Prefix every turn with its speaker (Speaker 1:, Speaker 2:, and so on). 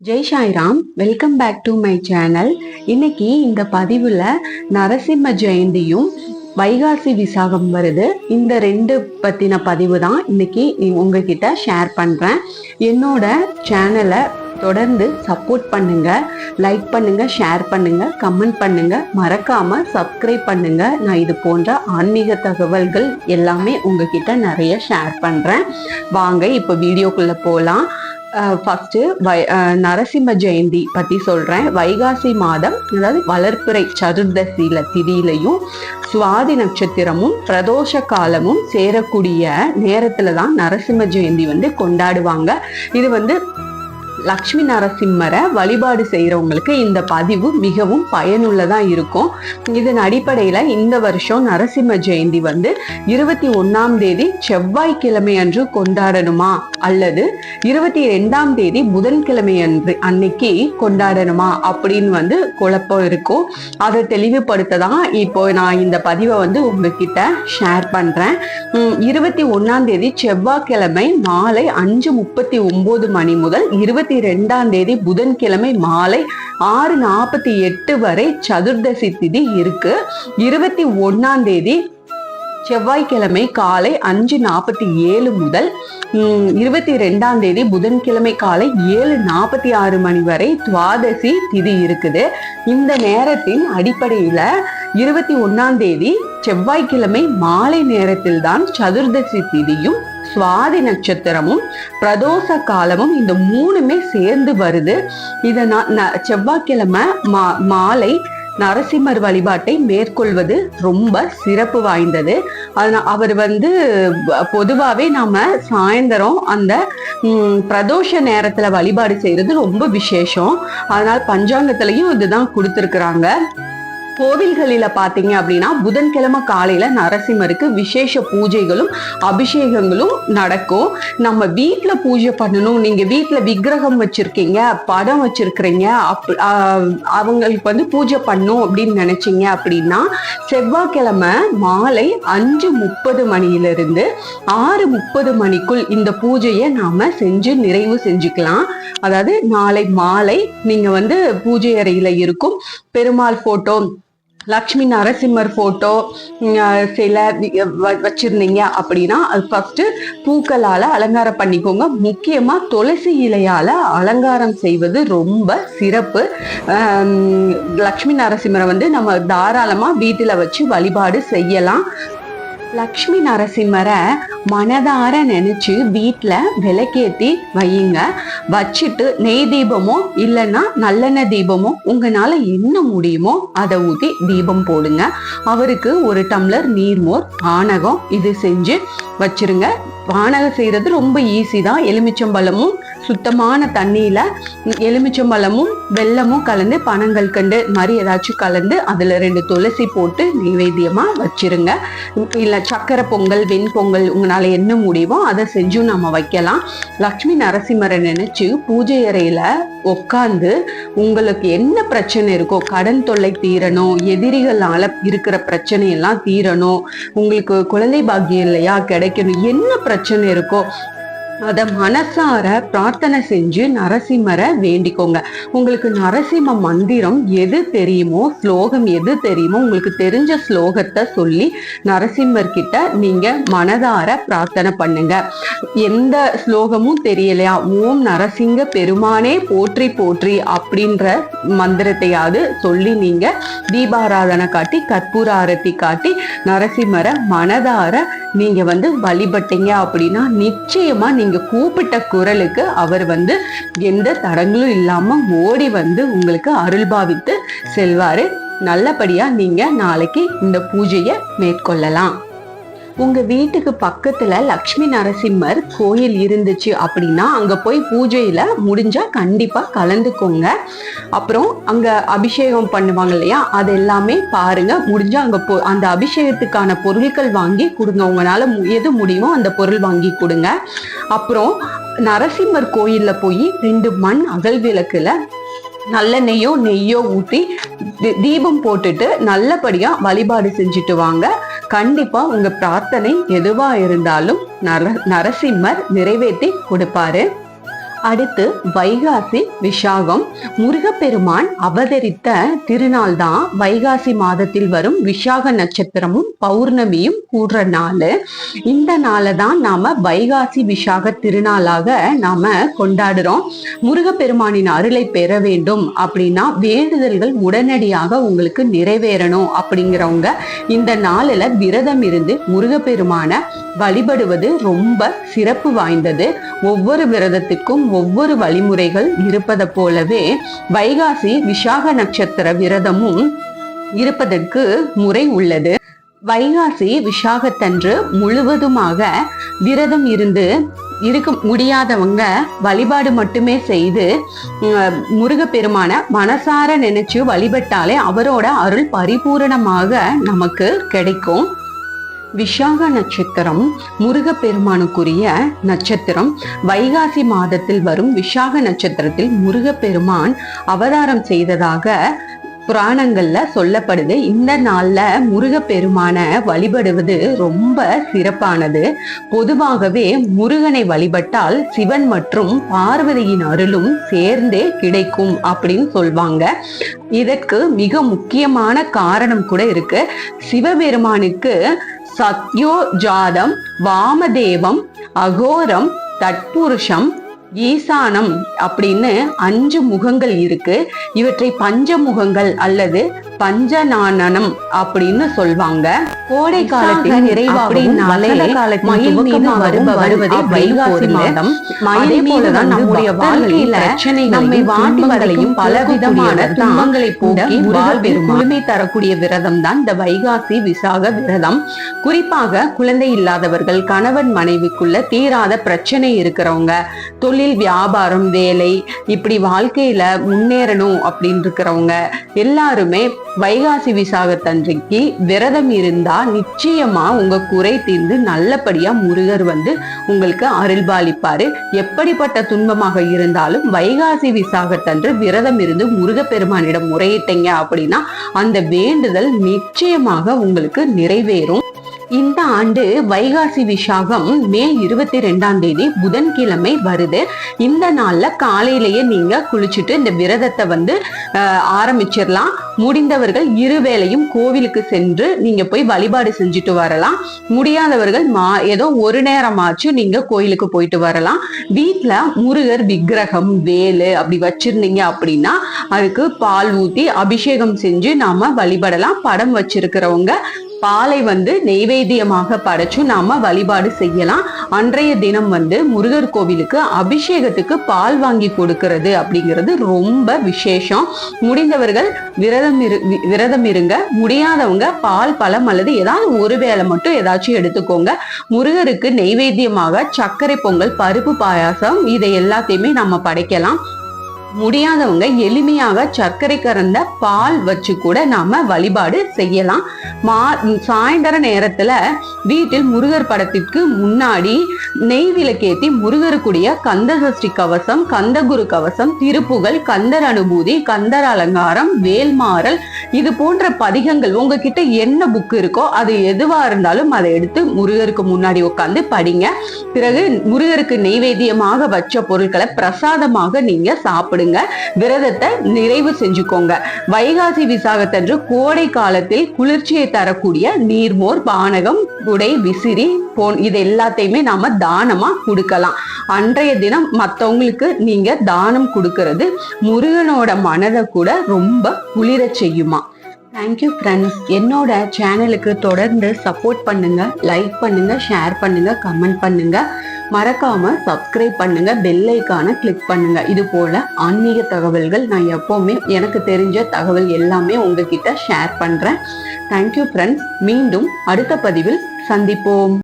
Speaker 1: Jai Sairam welcome back to my channel. இன்னைக்கு இந்த பதிவில் நரசிம்ம ஜெயந்தியும் வைகாசி விசாகம் வருது. இந்த ரெண்டு பற்றின பதிவு தான் இன்னைக்கு உங்ககிட்ட ஷேர் பண்ணுறேன் என்னோட சேனலை தொடர்ந்து சப்போர்ட் பண்ணுங்க லைக் பண்ணுங்க ஷேர் பண்ணுங்க கமெண்ட் பண்ணுங்க. மறக்காம சப்ஸ்கிரைப் பண்ணுங்க. நான் இது போன்ற ஆன்மீக தகவல்கள் எல்லாமே உங்ககிட்ட நிறைய ஷேர் பண்றேன். வாங்க இப்போ வீடியோக்குள்ள போகலாம் ஃபஸ்ட்டு வை நரசிம்ம ஜெயந்தி பற்றி சொல்கிறேன் வைகாசி மாதம் அதாவது வளர்ப்புறை சதுர்தசியில திதியிலையும் சுவாதி நட்சத்திரமும் பிரதோஷ காலமும் சேரக்கூடிய நேரத்தில் தான் நரசிம்ம ஜெயந்தி வந்து கொண்டாடுவாங்க. இது வந்து லக்ஷ்மி நரசிம்மரை வழிபாடு செய்யறவங்களுக்கு இந்த பதிவு மிகவும் பயனுள்ளதாக இருக்கும். இதன் அடிப்படையில இந்த வருஷம் நரசிம்ம ஜெயந்தி வந்து இருபத்தி ஒன்றாம் தேதி செவ்வாய்க்கிழமை அன்று கொண்டாடணுமா? அல்லது இருபத்தி ரெண்டாம் தேதி புதன்கிழமை அன்று அன்னைக்கு கொண்டாடணுமா? அப்படின்னு வந்து குழப்பம் இருக்கும். அதை தெளிவுபடுத்த தான் இப்போ நான் இந்த பதிவை வந்து உங்ககிட்ட ஷேர் பண்ணுறேன் இருபத்தி ஒன்றாம் தேதி செவ்வாய்க்கிழமை மாலை அஞ்சு முப்பத்தி ஒன்பது மணி முதல் இருபத்தி ரெண்டாம் தேதி புதன்கிழமை மாலை ஆறு நாற்பத்தி எட்டு வரை சதுர்தசி திதி இருக்கு. இருபத்தி ஒன்னாம் தேதி செவ்வாய்க்கிழமை காலை அஞ்சு நாற்பத்தி ஏழு முதல் உம், இருபத்தி ரெண்டாம் தேதி புதன்கிழமை காலை ஏழு நாற்பத்தி ஆறு மணி வரை துவாதசி திதி இருக்குது. இந்த நேரத்தின் அடிப்படையில இருபத்தி ஒன்னாம் தேதி செவ்வாய்க்கிழமை மாலை நேரத்தில் தான் சதுர்தசி திதியும் சுவாதி நட்சத்திரமும் பிரதோஷ காலமும் இந்த மூணுமே சேர்ந்து வருது. இதை நான் செவ்வாய்க்கிழமை மா மாலை நரசிம்மர் வழிபாட்டை மேற்கொள்வது ரொம்ப சிறப்பு வாய்ந்தது. அதனால் அவர் வந்து பொதுவாகவே நாம் சாயந்தரம் அந்த பிரதோஷ நேரத்தில் வழிபாடு செய்கிறது ரொம்ப விசேஷம். அதனால் பஞ்சாங்கத்திலையும் இதுதான் கொடுத்துருக்குறாங்க. கோவில்களில் பார்த்தீங்க அப்படின்னா புதன்கிழமை காலையில் நரசிம்மருக்கு விசேஷ பூஜைகளும் அபிஷேகங்களும் நடக்கும். நம்ம வீட்டில் பூஜை பண்ணணும். நீங்கள் வீட்டில் விக்கிரகம் வச்சுருக்கீங்க படம் வச்சுருக்கிறீங்க அப் அவங்களுக்கு வந்து பூஜை பண்ணும் அப்படின்னு நினச்சிங்க அப்படின்னா செவ்வாய்க்கிழமை மாலை அஞ்சு முப்பது மணியிலிருந்து ஆறு முப்பது மணிக்குள் இந்த பூஜையை நாம செஞ்சு நிறைவு செஞ்சுக்கலாம். அதாவது நாளை மாலை நீங்கள் வந்து பூஜை அறையில் இருக்கும். பெருமாள் ஃபோட்டோ லக்ஷ்மி நரசிம்மர் போட்டோ சில வ- வச்சிருந்தீங்க அப்படின்னா அது ஃபஸ்ட்டு பூக்களால் அலங்காரம் பண்ணிக்கோங்க. முக்கியமாக துளசி இலையால் அலங்காரம் செய்வது ரொம்ப சிறப்பு. லக்ஷ்மி நரசிம்மரை வந்து நம்ம தாராளமாக வீட்டில் வச்சு வழிபாடு செய்யலாம். லக்ஷ்மி நரசிம்மரை மனதார நினைச்சு வீட்டில் விளக்கேற்றி வையுங்க. வச்சுட்டு நெய் தீபமோ இல்லைன்னா நல்லெண்ணெய் தீபமோ உங்களால என்ன முடியுமோ அதை ஊற்றி தீபம் போடுங்க. அவருக்கு ஒரு டம்ளர் நீர்மோர் பானகம் இது செஞ்சு வச்சிருங்க. பானகம் செய்கிறது ரொம்ப ஈஸி தான். எலுமிச்சம்பழமும் சுத்தமான தண்ணியில எலுமிச்சம்பழமும் வெல்லமும் கலந்து பனங்கள் கண்டு மாதிரி ஏதாச்சும் கலந்து அதுல ரெண்டு துளசி போட்டு நைவேத்தியமா வச்சிருங்க. இல்ல சக்கரை பொங்கல் வெண்பொங்கல் உங்களால என்ன முடியுமோ அதை செஞ்சும் நம்ம வைக்கலாம். லக்ஷ்மி நரசிம்மரை நினைச்சு பூஜை அறையில உட்காந்து உங்களுக்கு என்ன பிரச்சனை இருக்கோ கடன் தொல்லை தீரணும் எதிரிகளால இருக்கிற பிரச்சனை எல்லாம் தீரணும் உங்களுக்கு குழந்தை பாக்கியம் இல்லையா கிடைக்கணும் என்ன பிரச்சனை இருக்கோ அத மனசார பிரார்த்தனை செஞ்சு நரசிம்மரை வேண்டிக்கோங்க. உங்களுக்கு நரசிம்ம மந்திரம் எது தெரியுமோ ஸ்லோகம் எது தெரியுமோ உங்களுக்கு தெரிஞ்ச ஸ்லோகத்தை சொல்லி நரசிம்மர் கிட்ட நீங்க மனதார பிரார்த்தனை பண்ணுங்க. எந்த ஸ்லோகமும் தெரியலையா? ஓம் நரசிங்க பெருமானே போற்றி போற்றி அப்படின்ற மந்திரத்தையாவது சொல்லி நீங்க தீபாராதனை காட்டி கற்பூர ஆரத்தி காட்டி நரசிம்மரை மனதார நீங்க வந்து வழிபட்டீங்க அப்படின்னா நிச்சயமா நீங்கள் கூப்பிட்ட குரலுக்கு அவர் வந்து எந்த தடங்களும் இல்லாமல் ஓடி வந்து உங்களுக்கு அருள் பாவித்து செல்வார். நல்லபடியாக நீங்கள் நாளைக்கு இந்த பூஜையை மேற்கொள்ளலாம். உங்க வீட்டுக்கு பக்கத்துல லக்ஷ்மி நரசிம்மர் கோயில் இருந்துச்சு அப்படின்னா அங்க போய் பூஜையில முடிஞ்சா கண்டிப்பா கலந்துக்கோங்க. அப்புறம் அங்க அபிஷேகம் பண்ணுவாங்க இல்லையா? அது எல்லாமே பாருங்க. முடிஞ்சா அங்க போ அந்த அபிஷேகத்துக்கான பொருட்கள் வாங்கி கொடுங்க. உங்களால எது முடியுமோ அந்த பொருள் வாங்கி கொடுங்க. அப்புறம் நரசிம்மர் கோயில்ல போய் ரெண்டு மண் அகல் விளக்குல நல்லெண்ணெய்யோ நெய்யோ ஊற்றி தீபம் போட்டுட்டு நல்லபடியாக வழிபாடு செஞ்சுட்டு வாங்க. கண்டிப்பா உங்க பிரார்த்தனை எதுவா இருந்தாலும் நர நரசிம்மர் நிறைவேற்றி கொடுப்பாரு. அடுத்து வைகாசி விஷாகம் முருகப்பெருமான் அவதரித்த திருநாள் தான் வைகாசி மாதத்தில் வரும் விஷாக நட்சத்திரமும் பௌர்ணமியும் கூடுற நாள். இந்த நாளை தான் நாம வைகாசி விஷாக திருநாளாக நாம கொண்டாடுறோம். முருகப்பெருமானின் அருளை பெற வேண்டும் அப்படின்னா வேண்டுதல்கள் உடனடியாக உங்களுக்கு நிறைவேறணும் அப்படிங்கிறவங்க இந்த நாளில் விரதம் இருந்து முருகப்பெருமான வழிபடுவது ரொம்ப சிறப்பு வாய்ந்தது. ஒவ்வொரு விரதத்துக்கும் ஒவ்வொரு வழிமுறைகள் இருப்பதை போலவே வைகாசி விசாக நட்சத்திர விரதமும் இருப்பதற்கு முறை உள்ளது. வைகாசி விசாகத்தன்று முழுவதுமாக விரதம் இருந்து இருக்க முடியாதவங்க வழிபாடு மட்டுமே செய்து முருகப்பெருமான மனசார நினைச்சு வழிபட்டாலே அவரோட அருள் பரிபூரணமாக நமக்கு கிடைக்கும். விஷாக நட்சத்திரம் முருகப்பெருமானுக்குரிய நட்சத்திரம். வைகாசி மாதத்தில் வரும் விஷாக நட்சத்திரத்தில் முருகப்பெருமான் அவதாரம் செய்ததாக புராணங்கள்ல சொல்லப்படுது. இந்த நாள்ல முருகப்பெருமான வழிபடுவது ரொம்ப சிறப்பானது. பொதுவாகவே முருகனை வழிபட்டால் சிவன் மற்றும் பார்வதியின் அருளும் சேர்ந்தே கிடைக்கும் அப்படின்னு சொல்வாங்க. இதற்கு மிக முக்கியமான காரணம் கூட இருக்கு. சிவபெருமானுக்கு சத்யோ ஜாதம் வாமதேவம் அகோரம் தட்புருஷம் ஈசானம் அப்படின்னு அஞ்சு முகங்கள் இருக்கு. இவற்றை பஞ்ச முகங்கள் அல்லது பஞ்சநானனம் அப்படின்னு சொல்வாங்க. கோடை காலத்தில் நிறைவாகவும் மயில் மீது வைகாசி மாதம். அதே போலதான் நம்முடைய வாழ்க்கையில நம்மை வாட்டுவதையும் பல விதமான துன்பங்களை போக்கி வாழ்வில் குளுமை தரக்கூடிய விரதம் தான் இந்த வைகாசி விசாக விரதம். குறிப்பாக குழந்தை இல்லாதவர்கள் கணவன் மனைவிக்குள்ள தீராத பிரச்சனை இருக்கிறவங்க தொழில் வியாபாரம் வேலை இப்படி வாழ்க்கையில முன்னேறணும் அப்படின்னு இருக்கிறவங்க எல்லாருமே வைகாசி விசாகத்தன்றைக்கு விரதம் இருந்தா நிச்சயமா உங்க குறை தீர்ந்து நல்லபடியா முருகர் வந்து உங்களுக்கு அருள்பாலிப்பாரு. எப்படிப்பட்ட துன்பமாக இருந்தாலும் வைகாசி விசாகத்தன்று விரதம் இருந்து முருகப்பெருமானிடம் முறையிட்டீங்க அப்படின்னா அந்த வேண்டுதல் நிச்சயமாக உங்களுக்கு நிறைவேறும். இந்த ஆண்டு வைகாசி விசாகம் மே இருபத்தி ரெண்டாம் தேதி புதன்கிழமை வருது. இந்த நாள்ல காலையிலேயே நீங்க குளிச்சுட்டு இந்த விரதத்தை வந்து ஆரம்பிச்சிடலாம். முடிந்தவர்கள் இருவேளையும் கோவிலுக்கு சென்று நீங்க போய் வழிபாடு செஞ்சுட்டு வரலாம். முடியாதவர்கள் மா ஏதோ ஒரு நேரமாச்சும் நீங்க கோயிலுக்கு போயிட்டு வரலாம். வீட்டுல முருகர் விக்கிரகம் வேலு அப்படி வச்சிருந்தீங்க அப்படின்னா அதுக்கு பால் ஊத்தி அபிஷேகம் செஞ்சு நாம வழிபடலாம். படம் வச்சிருக்கிறவங்க பாலை வந்து நெய்வேத்தியமாக படைச்சு நாம வழிபாடு செய்யலாம். அன்றைய தினம் வந்து முருகர் கோவிலுக்கு அபிஷேகத்துக்கு பால் வாங்கி கொடுக்கறது அப்படிங்கிறது ரொம்ப விசேஷம். முடிந்தவர்கள் விரதம் இரு விரதம் இருங்க. முடியாதவங்க பால் பழம் அல்லது ஏதாவது ஒரு வேளை மட்டும் ஏதாச்சும் எடுத்துக்கோங்க. முருகருக்கு நெய்வேத்தியமாக சர்க்கரை பொங்கல் பருப்பு பாயாசம் இதை எல்லாத்தையுமே நம்ம படைக்கலாம். முடியாதவங்க எளிமையாக சர்க்கரை கறந்த பால் வச்சு கூட நாம வழிபாடு செய்யலாம். மா சாயந்தர நேரத்துல வீட்டில் முருகர் படத்திற்கு முன்னாடி நெய் விளக்கேத்தி முருகருக்குடைய கந்த சஷ்டி கவசம் கந்தகுரு கவசம் திருப்புகள் கந்தர் அனுபூதி கந்தர் அலங்காரம் வேல்மாறல் இது போன்ற பதிகங்கள் உங்ககிட்ட என்ன புக் இருக்கோ அது எதுவா இருந்தாலும் அதை எடுத்து முருகருக்கு முன்னாடி உட்காந்து படிங்க. பிறகு முருகருக்கு நெய்வேத்தியமாக வச்ச பொருட்களை பிரசாதமாக நீங்க சாப்பிடுங்க. சாப்பிடுங்க விரதத்தை நிறைவு செஞ்சுக்கோங்க. வைகாசி விசாகத்தன்று கோடை காலத்தில் குளிர்ச்சியை தரக்கூடிய நீர்மோர் பானகம் உடை விசிறி போன் இது எல்லாத்தையுமே நாம தானமா கொடுக்கலாம். அன்றைய தினம் மற்றவங்களுக்கு நீங்க தானம் கொடுக்கறது முருகனோட மனதை கூட ரொம்ப குளிர செய்யுமா. தேங்க்யூ ஃப்ரெண்ட்ஸ் என்னோட சேனலுக்கு தொடர்ந்து சப்போர்ட் பண்ணுங்க லைக் பண்ணுங்க ஷேர் பண்ணுங்க கமெண்ட் பண்ணுங்க. மறக்காம சப்ஸ்கிரைப் பண்ணுங்க பெல் ஐக்கான கிளிக் பண்ணுங்க. இது போல ஆன்மீக தகவல்கள் நான் எப்பவுமே எனக்கு தெரிஞ்ச தகவல் எல்லாமே உங்ககிட்ட ஷேர் பண்றேன். தேங்க்யூ ஃப்ரெண்ட்ஸ் மீண்டும் அடுத்த பதிவில் சந்திப்போம்.